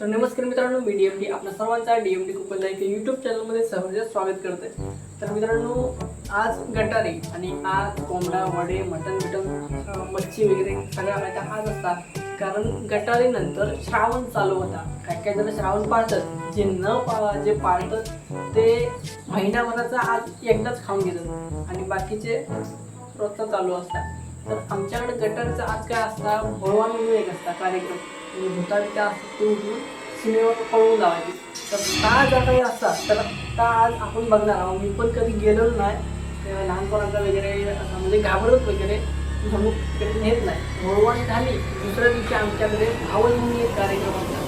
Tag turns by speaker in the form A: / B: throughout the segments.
A: तर नमस्कार मित्रांनो मी डी एम डी आपल्या सर्वांचा डी एम डी कुपन नाईक यूट्यूब चॅनलमध्ये सहर्ष स्वागत करते तर मित्रांनो आज गटारी आणि आज कोंबडा वडे मटन बिटन मच्छी वगैरे सगळ्या माहिती आज असतात. कारण गटारीनंतर श्रावण चालू होता. काय काय जण श्रावण पाळतात. जे न पा जे पाळतात ते महिनाभराचा आज एकदाच खाऊन घेतात. आणि बाकीचे रोजचा चालू असतात. तर आमच्याकडे गटारचा आज काय असता? भगवान म्हणून एक असता कार्यक्रम. आणि त्या असतात ते उठून सीमेवर पळवून लावायचे तर का जर काही असतात. तर का आज आपण बघणार आहोत. मी पण कधी गेलेलो नाही. लहानपणाचा वगैरे म्हणजे घाबरत वगैरे कधी नेत नाही. भोळवान झाली दुसऱ्या दिवशी आमच्याकडे भावन म्हणून एक कार्यक्रम होता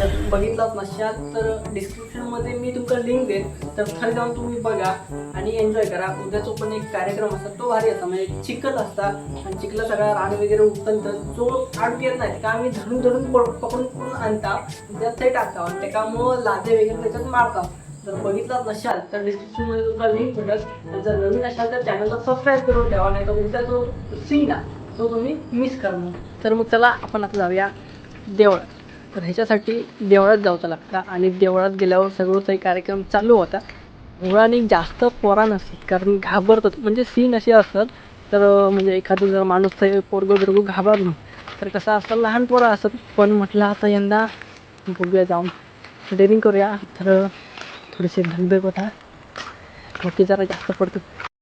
A: जर बघितलाच नशात तर डिस्क्रिप्शनमध्ये मी तुमका लिंक देईन तर खाली जाऊन तुम्ही बघा आणि एन्जॉय करा. उद्याचा पण एक कार्यक्रम असतात तो भारी असता म्हणजे चिखल असता आणि चिखला सगळा रान वगैरे उचलत जो आडून येत नाही का आम्ही धरून धरून पकडून पकडून आणता. त्यात ते टाकता आणि त्याच्यामुळं लादे वगैरे त्याच्यात मारता. जर बघितलाच नसाल तर डिस्क्रिप्शनमध्ये तुमचा लिंक भेटत जर नवीन असाल तर चॅनलला सबस्क्राईब करून ठेवा नाही तर उद्या जो सीन आहे तो तुम्ही मिस करणार तर मग चला आपण आता जाऊया देवळात. तर ह्याच्यासाठी देवळात जावचं लागतं. आणि देवळात गेल्यावर सगळं काही कार्यक्रम चालू होता. मुळाने जास्त पोरा नसतात कारण घाबरतात. म्हणजे सीन असे असतात तर म्हणजे एखादं जर माणूस ते पोरगं बिरगं घाबरलं तर कसं असतं लहान पोरं असतात. पण म्हटलं आता यंदा बघूया जाऊन. डेअरिंग करूया. तर थोडेसे धगधग होता. बाकी जरा जास्त पडतं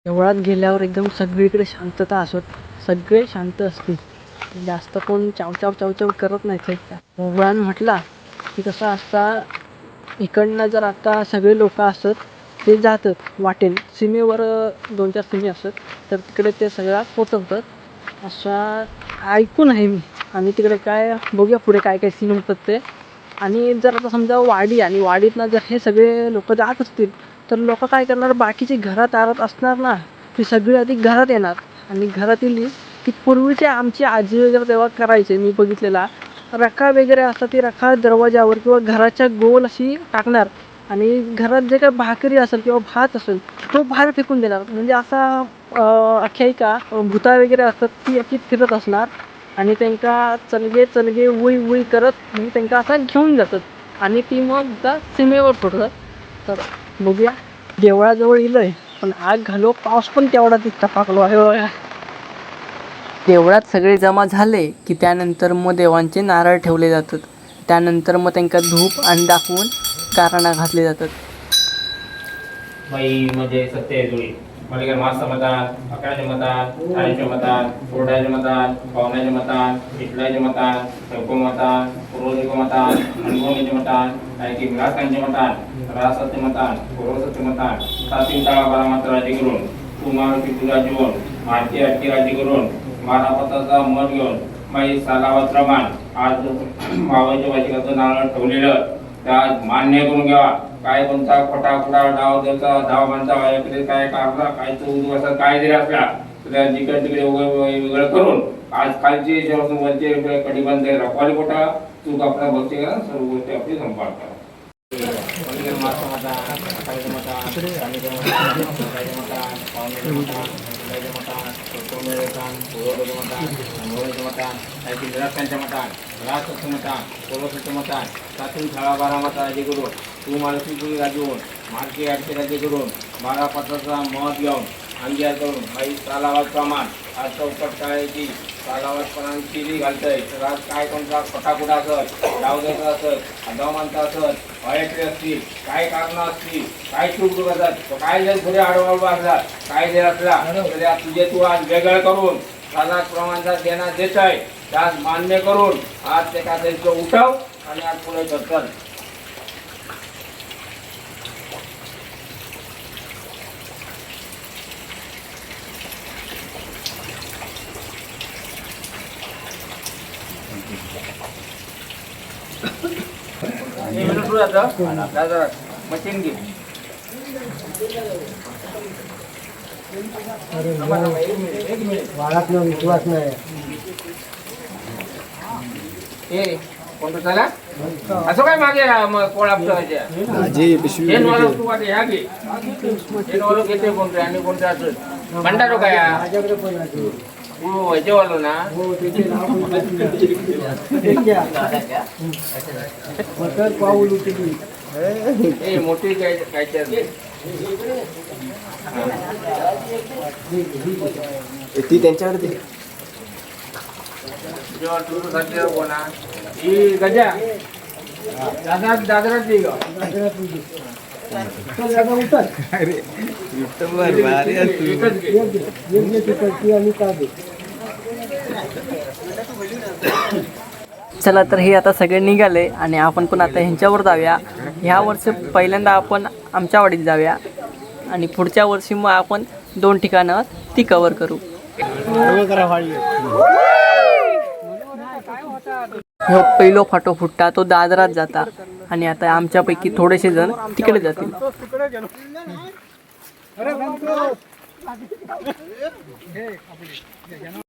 A: देवळात गेल्यावर एकदम सगळीकडे शांतता असत. सगळे शांत असतील. जास्त कोण चावचाव चावचाव करत नाही साईडचा मुळान म्हटला की कसं असता इकडनं जर आता सगळे लोक असत ते जातात वाटेन सीमेवर दोन चार सीमे असत तर तिकडे ते सगळ्या पोचवतात. अशा ऐकून आहे मी. आणि तिकडे काय बघूया पुढे काय काय सीन होतात ते. आणि जर आता समजा वाडी आणि वाडीतनं जर हे सगळे लोक जात असतील तर लोक काय करणार? बाकीचे घरात आरत असणार ना. ती सगळी आधी घरात येणार. आणि घरात येली की पूर्वीचे आमची आजी वगैरे तेव्हा करायचे मी बघितलेला रखा वगैरे असतात ती रखा दरवाजावर किंवा घराच्या गोल अशी टाकणार. आणि घरात जे काही भाकरी असेल किंवा भात असेल तो बाहेर फेकून देणार. म्हणजे असा आख्यायिका अं, भूता वगैरे असतात ती अशी फिरत असणार. आणि त्यांका चलगे चलगे उई उई करत म्हणजे त्यांका असा घेऊन जातात. आणि ती मग त्या सीमेवर सोडतात तर बघूया देवळाजवळ इलंय पण आग घालो पाऊस पण तेवढा तिथं पाकलो आहे बघा. देवळात सगळे जमा झाले की त्यानंतर मग देवांचे नारळ ठेवले जातात. त्यानंतर मग त्यांना धूप आणि दाखवून कारणा घातले जातात.
B: बाई म्हणजे सत्य जुळी अकराचे ठाण्याचे इटलाचे चौको पूर्वजिको बारा मात्र राज्य करून तू जीवन अटकी राज्य करून मानापताचा मत घेऊन माई सालावत प्रमाण आज मावळच्या वाचिकाचं नारळ ठेवलेलं त्या मान्य करून घ्यावा. काय कोणता खोटा खोटा डाव द्यायचा डाव बांधता इकडे काय काढला काय चौक असा काय जरी असला तर त्या जिकडे तिकडे वेगळं करून आज खालचे याच्यापासून वरचे कटिबंध रखवाली कोटा चूक आपला बघते सर्व गोष्टी आपली संभाळतात बारा मता राज्य करून तू महालक्ष्मी तुम्ही राज्य होऊन मार्के आठशे राज्य करून बारा पत्राचा मत घेऊन अंगीकार करून बाई सालावाद प्रमाण आज केली घालतंय. तर आज काय कोणता फटाकुटा असत डाव असत अदाव मानता असत वाईट असतील काय कारणं असतील काय चूक करतात काय जर पुढे आडवा असतात काय जर असला तर तुझे तू आज वेगळं करून साधा प्रमाणाचा देणार देत आहे त्यास मान्य करून आज ते काय उठाव आणि आज पुढे ढकल मशीन घे
C: बाळातला विश्वास नाही
B: ए कोणतं चला असं काय मागे पोळा
C: माझी पिशवी
B: हे नॉलेज तू वाटे ह्या घे हे नॉलेज घेते कोणते आणि कोणते असं भंडारो काय हा?
C: माझ्याकडे पण आहे
B: हो याच्यावालो ना
C: हो त्याचे नाव मटर पाऊल उठली
B: मोठी काय काय
C: ती त्यांच्याकडे
B: ही गजा दादा दादरा ती ग एकच घे.
C: आणि का दे
A: चला तर हे आता सगळे निघाले आणि आपण पण आता ह्यांच्यावर जाऊया. ह्या वर्षी पहिल्यांदा आपण आमच्या वाडीत जाऊया आणि पुढच्या वर्षी मग आपण दोन ठिकाणं ती कवर करू. ह्यो पहिलो फाटो फुटता तो दादरात जाता आणि आता आमच्यापैकी थोडेसे जण तिकडे जातील.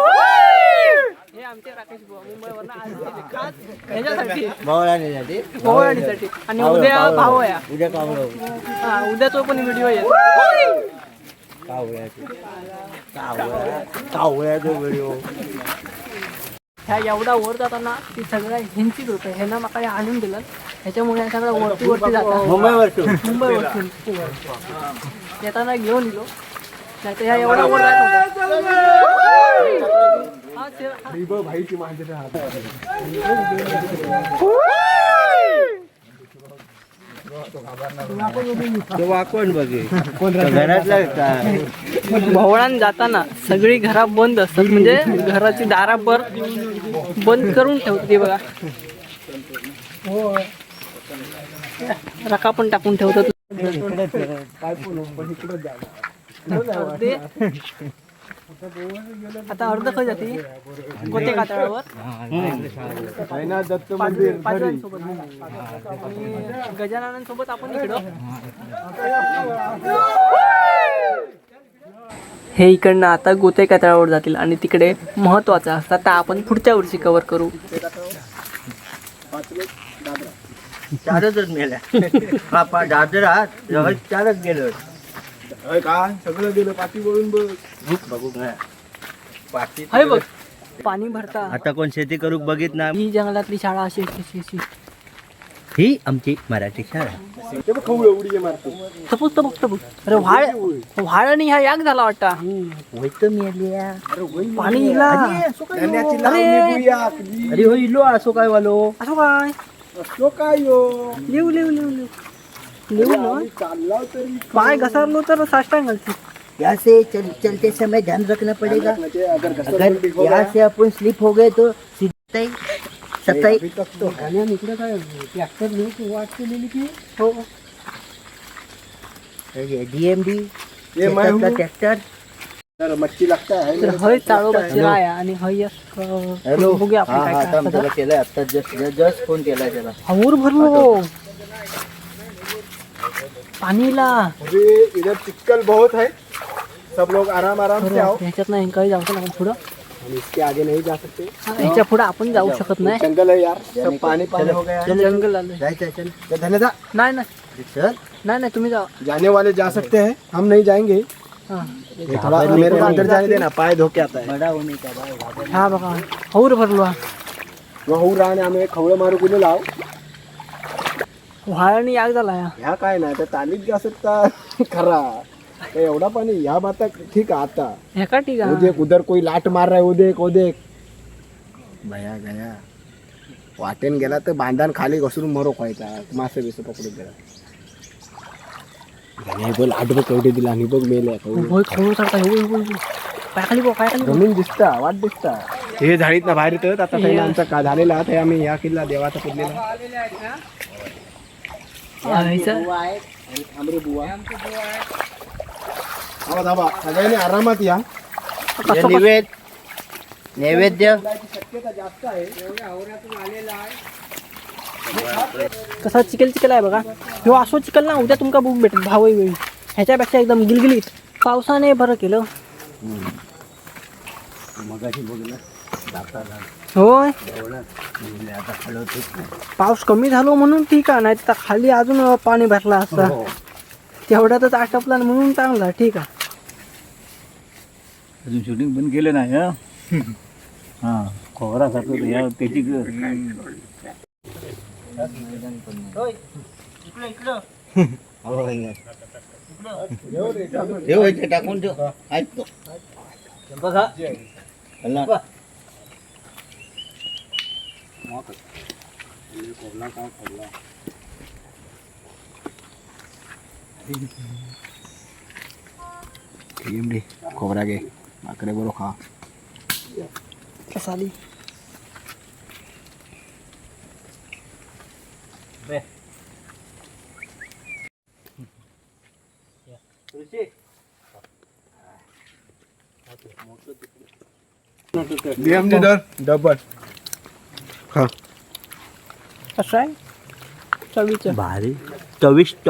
C: होय
A: हे आमचे राकेश आज. खास आणि उद्या आहे
C: उद्या कावळं
A: हा, उद्या तो पण व्हिडिओ येईल
C: कावळ्याचे कावळ्या कावळ्याचा व्हिडिओ
A: ह्या एवढा वर जाताना ती सगळ्या ह्यांचीच होतं ह्यांना मला काही आणून दिलं. ह्याच्यामुळे ह्या सगळ्या वरती वरती जातात.
C: मुंबईवर
A: मुंबई वरती येताना घेऊन गेलो नाही तर ह्या एवढा वर जात होता. हा, ते-.
C: भाईची वाकवण बघे? घरातला काय
A: भवळान जाताना सगळी घरा बंद असतात. म्हणजे घराची दारा बर बंद करून ठेवते बघा. रका पण टाकून ठेवतात. आता अर्ध खय जाते. कोणते कातळावर.
C: साईनाथ दत्त मंदिर
A: पाचव्यांसोबत. आणि गजाननांसोबत आपण इकडं. हे इकडनं आता गोते कातळावर जातील आणि तिकडे महत्वाचं असतात तर आपण पुढच्या वर्षी कव्हर करू.
C: चारच मेल्या. बापा दादरात चारच गेलो का? सगळं गेलं पाठी वळून बघ. बघू पाठी
A: हाय बघ. पाणी भरता.
D: आता कोण शेती करूक बघित ना?
A: ही जंगलातली शाळा अशी अशी अशी
D: ही आमची मराठी शाळा.
C: ते बघ खवळं उडी मारतो.
A: तपूस तपूस तपूस अरे व्हाळ व्हाळ आणि ह्या याक झाला वाटता.
D: होयत मेल्या
A: पाणी इला.
C: धन्याची
A: अरे.
C: लावणी बुया कधी.
D: अरे हो इलो असो काय वालो?
A: असं काय?
C: असलो काय यो
A: लिहू लिहू लिहू लिहू लिहू ना। पाय घसरलो तर साष्टांग
D: यहाँ से चल, चलते समय ध्यान रखना पड़ेगा।
C: अगर हो
D: यहाँ से अपन स्लिप हो गए तो सीधे सताई
C: तो
A: आणि इकडे काय ट्रॅक्टर नेऊन वाट केलेली की हो।
D: डीएमडी
C: ये मैं हूँ।
D: ट्रॅक्टर
C: तर मच्छी लागता है।
A: तर हय चाळो बच्चे आहे आणि हय
D: हॅलो।
A: बघूया आपण
D: हा
A: काय
D: हा। केलंय आता जस्ट जस्ट फ़ोन केलाय त्याला
A: हवूर भरलो पाणीला
C: अभी इधर चिक्कल बहुत है। सब लोग आराम आराम से आओ।
A: ह्याच्यात नाही काही जाऊ शकत आपण पुढं.
C: हम इसके आगे नहीं जा सकते।
A: ह्याच्या पुढे आपण जाऊ शकत नाही.
C: जंगल है यार. सब पानी पानी हो गया है
A: जंगल आलं
D: जायचं चल.
C: तो धन्यता
A: नाही नाही.
D: चल.
A: नाही नाही तुम्ही जा
C: जाने वाले जा सकते हैं. हम नहीं जाएँगे.
A: हा.
C: ये थोड़ा मेरे को अंदर जाने देना पाय धोके आता है.
D: बडा होणे का बाय
A: हा। बघा. हौर भरलो हा.
C: मग होऊ राहणे आम्ही खवळं मारू कुठे लाव
A: व्हाळाने याग झाला या
C: ह्या काय नाही तर तालीत जा सकता खरा. तर एवढा पाणी ह्या बाता ठीक आहे आता.
A: ह्या का ठीक आहे?
C: देख उधर कोई लाट मार रहा है देख वो देख गया. वाटेन गेला तर बांधान खाली घसरून मरो व्हायचा मासे बिसे पकडून गेला. आणि बघ लाट बघ केवढे दिला आणि बघ मेले
A: होय खवळ चढता हो हो पायाखाली बघ पायाखाली बघ.
C: जमीन दिसता वाट दिसता. हे झाडीत ना बाहेर येतात आता काही आमचा का झालेला आहे आम्ही ह्या किल्ला देवाचा पुजलेला. थांबा थांबा सगळ्यांनी आरामात या
D: हे। नैवेद्य। नैवेद्य
C: शक्यता जास्त आहे
A: कसा चिकल चिकल आहे बघा। ह्यो असो चिकल ना उद्या तुमका बुक भेटत भाव वेळी ह्याच्यापेक्षा एकदम गिलगिलीत। पावसाने बरं केलं।
D: मगाशी बघलं दाताला
A: होय? पाऊस कमी झालो म्हणून ठीक आहे नाही तर खाली अजून पाणी भरला असता.
D: हो.
A: तेवढ्यातच आटपला म्हणून चांगला ठीक आहे.
E: अजून शूटिंग पण केलं नाही हा? हा खोबरा सारखं या त्याची ग-
D: ठेव इथे टाकून ठेव ऐकतो हल्ला.
C: घेऊन दे खोबरा घे माकडे बरोबर खा
A: कसाली
C: डबल खा
A: कसं आहे? चवीचं.
E: भारी. चविष्ट.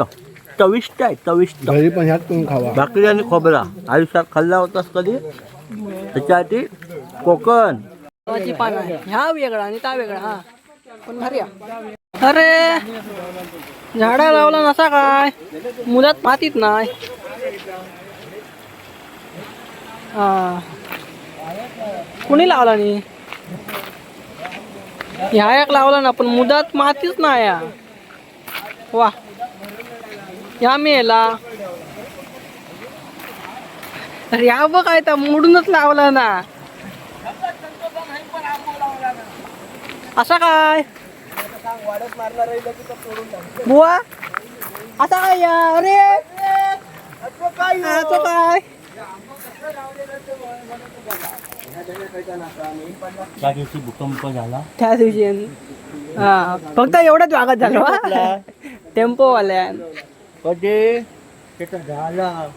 E: चविष्ट आहे चविष्ट.
C: घरी पण ह्यात तुम्ही खावा.
E: भाकरी आणि खोबरा. आयुष्यात खाल्ला होतास कधी? त्याच्यासाठी कोकण.
A: गव्हाची पान आहे. ह्या वेगळा आणि त्या वेगळा हा. पण भारी आहे. अरे झाडा लावला नसा काय? मुलात मातीत नाही. हा. कुणी लावला नाही? ह्या एक लावला ना पण मुदात मातीच ना या. वा. ह्या मेला. अरे या बघ काय तर मोडूनच लावला ना. असा काय? बुवा. आता काय या? अरे. काय काय?
E: त्या दिवशी भूकंप झाला.
A: त्या दिवशी हा फक्त एवढंच वागत झालो टेम्पो वाल्या
E: कधी त्याचा झाला.